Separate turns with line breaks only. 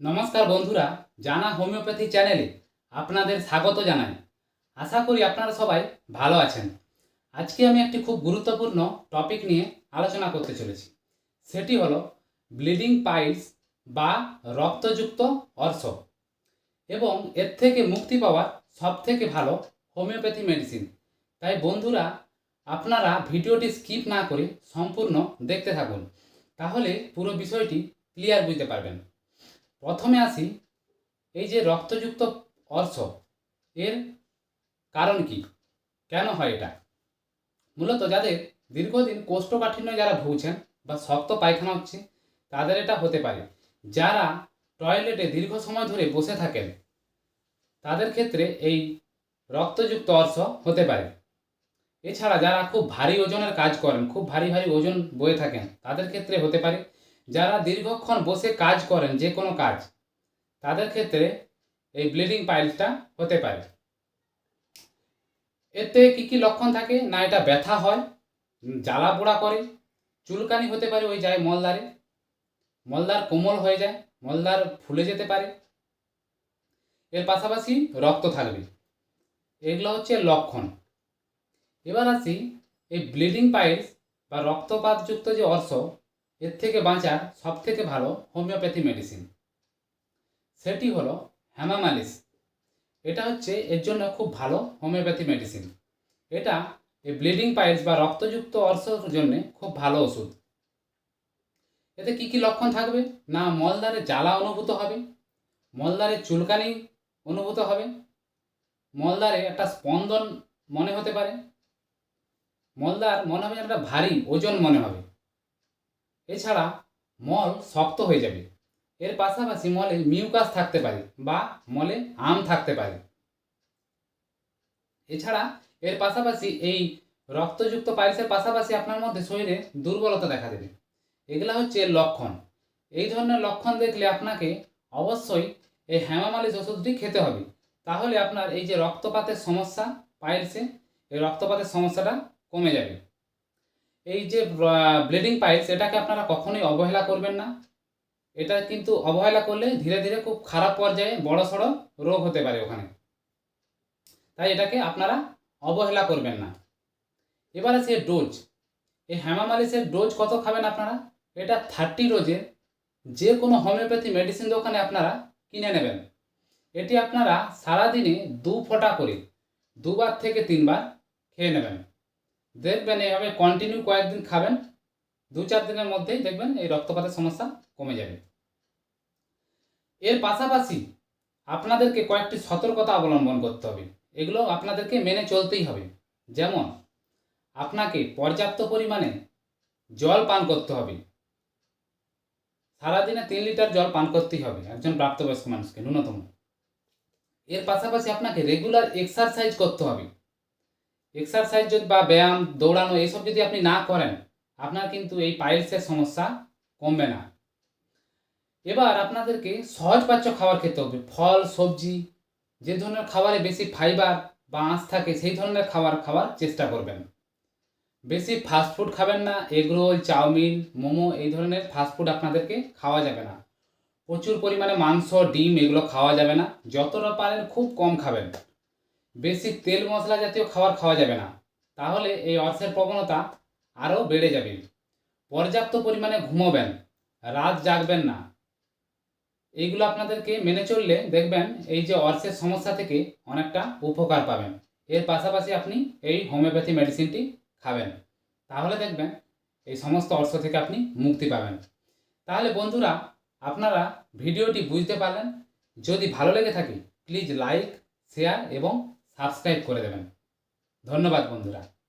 নমস্কার বন্ধুরা, জানা হোমিওপ্যাথি চ্যানেলে আপনাদের স্বাগত জানাই। আশা করি আপনারা সবাই ভালো আছেন। আজকে আমি একটি খুব গুরুত্বপূর্ণ টপিক নিয়ে আলোচনা করতে চলেছি। সেটি হলো ব্লিডিং পাইলস বা রক্তযুক্ত অর্শ। এবং এর থেকে মুক্তি পাওয়ার সব থেকে ভালো হোমিওপ্যাথি মেডিসিন তাই বন্ধুরা, আপনারা ভিডিওটি স্কিপ না করে সম্পূর্ণ দেখতে থাকুন। তাহলে পুরো বিষয়টি ক্লিয়ার বুঝতে পারবেন। প্রথমে আসি এই যে রক্তযুক্ত অর্শ এর কারণ কি? কেন হয় এটা? মূলত যাদের দীর্ঘদিন কোষ্ঠকাঠিন্য যারা ভুগছেন বা শক্ত পায়খানা হচ্ছে, তাদের এটা হতে পারে। যারা টয়লেটে দীর্ঘ সময় ধরে বসে থাকেন, তাদের ক্ষেত্রে এই রক্তযুক্ত অর্শ হতে পারে। এছাড়া যারা খুব ভারী ওজনের কাজ করেন, খুব ভারী ভারী ওজন বয়ে থাকেন, তাদের ক্ষেত্রে হতে পারে। যারা দীর্ঘক্ষণ বসে কাজ করেন, যে কোনো কাজ, তাদের ক্ষেত্রে এই ব্লিডিং পাইলসটা হতে পারে। এতে কি কি লক্ষণ থাকে? না, এটা ব্যথা হয়, জ্বালা পোড়া করে, চুলকানি হতে পারে ওই যায় মলদারে মলদার কোমল হয়ে যায় মলদার ফুলে যেতে পারে। এর পাশাপাশি রক্ত থাকবে, এগুলো হচ্ছে লক্ষণ। এবার আসি, এই ব্লিডিং পাইলস বা রক্তপাতযুক্ত যে অর্শ এর থেকে বাঁচার সব থেকে ভালো হোমিওপ্যাথি মেডিসিন। সেটি হলো হ্যামামালিস। এটা হচ্ছে এর জন্য খুব ভালো হোমিওপ্যাথি মেডিসিন। এটা এই ব্লিডিং পাইলস বা রক্তযুক্ত অর্শর জন্য খুব ভালো ওষুধ। এতে কি কি লক্ষণ থাকবে? না, মলদ্বারে জ্বালা অনুভূত হবে, মলদ্বারে চুলকানি অনুভূত হবে, মলদ্বারে একটা স্পন্দন মনে হতে পারে মলদার মনে হবে একটা ভারী ওজন মনে হবে। এছাড়া মল শক্ত হয়ে যাবে। এর পাশাপাশি মলে মিউকাস থাকতে পারে বা মলে আম থাকতে পারে। এছাড়া এর পাশাপাশি এই রক্তযুক্ত পাইলসের পাশাপাশি আপনার মধ্যে শরীরে দুর্বলতা দেখা দেবে। এগুলা হচ্ছে লক্ষণ। এই ধরনের লক্ষণ দেখলে আপনাকে অবশ্যই এই হ্যামামালিস ওষুধটি খেতে হবে। তাহলে আপনার এই যে রক্তপাতের সমস্যা পাইলসে, এই রক্তপাতের সমস্যাটা কমে যাবে। এই যে ব্লিডিং পাইলস এটাকে আপনারা কখনোই অবহেলা করবেন না। এটা কিন্তু অবহেলা করলে ধীরে ধীরে খুব খারাপ পর্যায়ে বড় সড়ো রোগ হতে পারে ওখানে। তাই এটাকে আপনারা অবহেলা করবেন না। এবার আছে ডোজ এই হ্যামামালিসের ডোজ কত খাবেন আপনারা? এটা থার্টি রোজের যে কোনো হোমিওপ্যাথি মেডিসিন দোকানে আপনারা কিনে নেবেন। এটি আপনারা সারাদিনে দু ফোঁটা করে, দুবার থেকে তিনবার খেয়ে নেবেন। দেখবেন এইভাবে কন্টিনিউ কয়েকদিন খাবেন, দু চার দিনের মধ্যেই দেখবেন এই রক্তপাতের সমস্যা কমে যাবে। এর পাশাপাশি আপনাদেরকে কয়েকটি সতর্কতা অবলম্বন করতে হবে। এগুলো আপনাদেরকে মেনে চলতেই হবে। যেমন, আপনাকে পর্যাপ্ত পরিমাণে জল পান করতে হবে। সারাদিনে তিন লিটার জল পান করতেই হবে একজন প্রাপ্তবয়স্ক মানুষকে, ন্যূনতম। এর পাশাপাশি আপনাকে রেগুলার এক্সারসাইজ করতে হবে। এক্সারসাইজ যদি বা ব্যায়াম, দৌড়ানো এইসব যদি আপনি না করেন, আপনার কিন্তু এই পাইলসের সমস্যা কমবে না। এবার আপনাদেরকে সহজ পাচ্য খাবার খেতে হবে। ফল, সবজি, যে ধরনের খাবারে বেশি ফাইবার বা আঁশ থাকে, সেই ধরনের খাবার খাওয়ার চেষ্টা করবেন। বেশি ফাস্টফুড খাবেন না এগরোল চাউমিন, মোমো এই ধরনের ফাস্টফুড আপনাদেরকে খাওয়া যাবে না। প্রচুর পরিমাণে মাংস, ডিম এগুলো খাওয়া যাবে না। যতটা পারেন খুব কম খাবেন। বেশি তেল মশলা জাতীয় খাবার খাওয়া যাবে না। তাহলে এই অর্থের প্রবণতা আরও বেড়ে যাবে। পর্যাপ্ত পরিমাণে ঘুমোবেন, রাত জাগবেন না। এইগুলো আপনাদেরকে মেনে চললে দেখবেন এই যে অর্থের সমস্যা থেকে অনেকটা উপকার পাবেন। এর পাশাপাশি আপনি এই হোমিওপ্যাথি মেডিসিনটি খাবেন। তাহলে দেখবেন এই সমস্ত অর্থ থেকে আপনি মুক্তি পাবেন। তাহলে বন্ধুরা, আপনারা ভিডিওটি বুঝতে পারলেন। যদি ভালো লেগে থাকে, প্লিজ লাইক, শেয়ার এবং সাবস্ক্রাইব করে দেবেন। ধন্যবাদ বন্ধুরা।